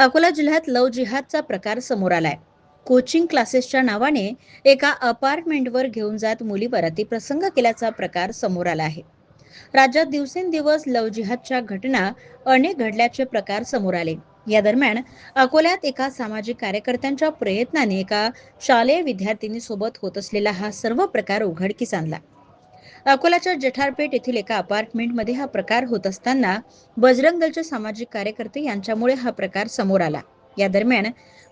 अकोला जिल्ह्यात लव जिहादचा प्रकार समोर आलाय. कोचिंग क्लासेसच्या नावाने एका अपार्टमेंटवर घेऊन जात मुलीवर अतिप्रसंग केल्याचा प्रकार समोर आला आहे. राज्यात दिवसेंदिवस लव जिहादच्या घटना अनेक घडल्याचे प्रकार समोर आले. या दरम्यान अकोल्यात एका सामाजिक कार्यकर्त्यांच्या प्रयत्नाने एका शालेय विद्यार्थिनीसोबत होत असलेला हा सर्व प्रकार उघडकीस आणला. अकोल्याच्या जठारपेठ येथील एका अपार्टमेंटमध्ये हा प्रकार होत असताना बजरंग दलचे सामाजिक कार्यकर्ते यांच्यामुळे हा प्रकार समोर आला. या दरम्यान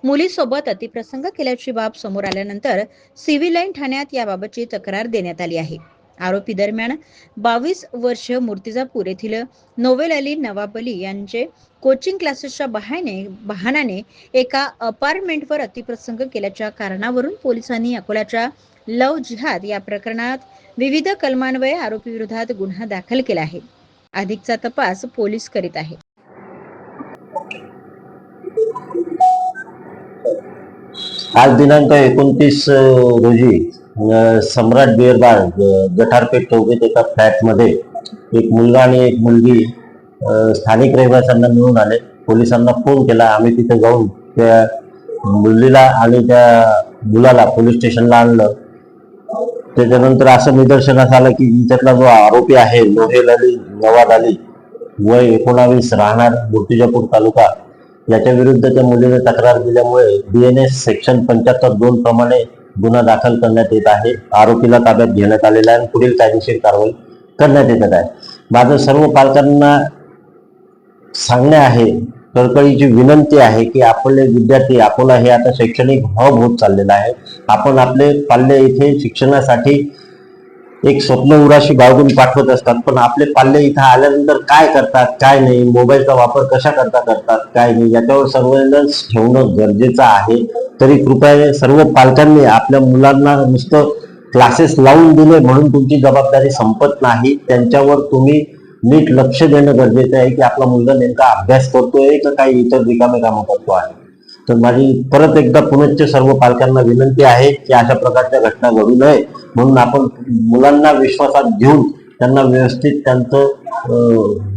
मुलीसोबत अतिप्रसंग केल्याची बाब समोर आल्यानंतर सिव्हिल लाईन ठाण्यात याबाबतची तक्रार देण्यात आली आहे. आरोपी दरम्यान बावीस वर्ष मूर्तिजापूर येथील नोवेल अली नवाब अली यांचे कोचिंग क्लासेसच्या बहाने बहाण्याने एका अपार्टमेंटवर अतिप्रसंग केल्याच्या कारणावरून पोलिसांनी अकोल्याच्या लव जिहाद या प्रकरणात विविध कलमान्वये आरोपी विरोधात गुन्हा दाखल केला आहे. अधिकचा तपास पोलीस करीत आहे. आज दिनांक एकोणतीस रोजी सम्राट बिअर बार अ, गटारपेठ चौकीत एका फ्लॅटमध्ये एक मुलगा आणि एक मुलगी स्थानिक रहिवाशांना मिळून आले. पोलिसांना फोन केला. आम्ही तिथे जाऊन त्या मुलीला आणि त्या मुलाला पोलीस स्टेशनला आणलं. त्याच्यानंतर असं निदर्शनास आलं की हिच्यातला जो आरोपी आहे नोहेल अली नवाद अली वय एकोणावीस राहणार मूर्तिजापूर तालुका. याच्या विरुद्ध त्या मुलीने तक्रार दिल्यामुळे डी एन एस सेक्शन पंच्याहत्तर दोन प्रमाणे गुन्हा दाखल करण्यात येत आहे. आरोपीला ताब्यात घेण्यात आलेला आहे आणि पुढील कायदेशीर कारवाई करण्यात येत आहे. माझं सर्व पालकांना सांगणे आहे कळकळीची विनंती आहे की आपले विद्यार्थी अकोला हे आता शैक्षणिक हब होत चाललेला आहे. आपण आपले पाल्य इथे शिक्षणासाठी एक स्वप्न उराशी बाळगून पाठवत असतात पण आपले पाल्य इथं आल्यानंतर काय करतात काय नाही मोबाईलचा वापर कशा करता करतात काय नाही याच्यावर सर्वेलन्स ठेवणं गरजेचं आहे. तरी कृपया सर्व पालकांनी आपल्या मुलांना नुसतं क्लासेस लावून दिले म्हणून तुमची जबाबदारी संपत नाही. त्यांच्यावर तुम्ही नीट लक्ष देणं गरजेचं आहे की आपला मुलगा नेमका अभ्यास करतोय का काही इतर रिकामे कामं करतो आहे. तर माझी परत एकदा पुनश्च सर्व पालकांना विनंती आहे की अशा प्रकारच्या घटना घडू नये. म्हणून आपण मुलांना विश्वासात घेऊन त्यांना व्यवस्थित त्यांचं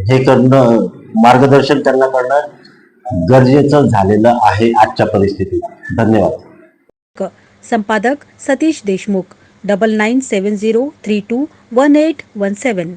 हे करणं मार्गदर्शन त्यांना करणं गरजेचं झालेलं आहे आजच्या परिस्थितीत. धन्यवाद. संपादक Satish Deshmukh double nine seven zero three two one eight one seven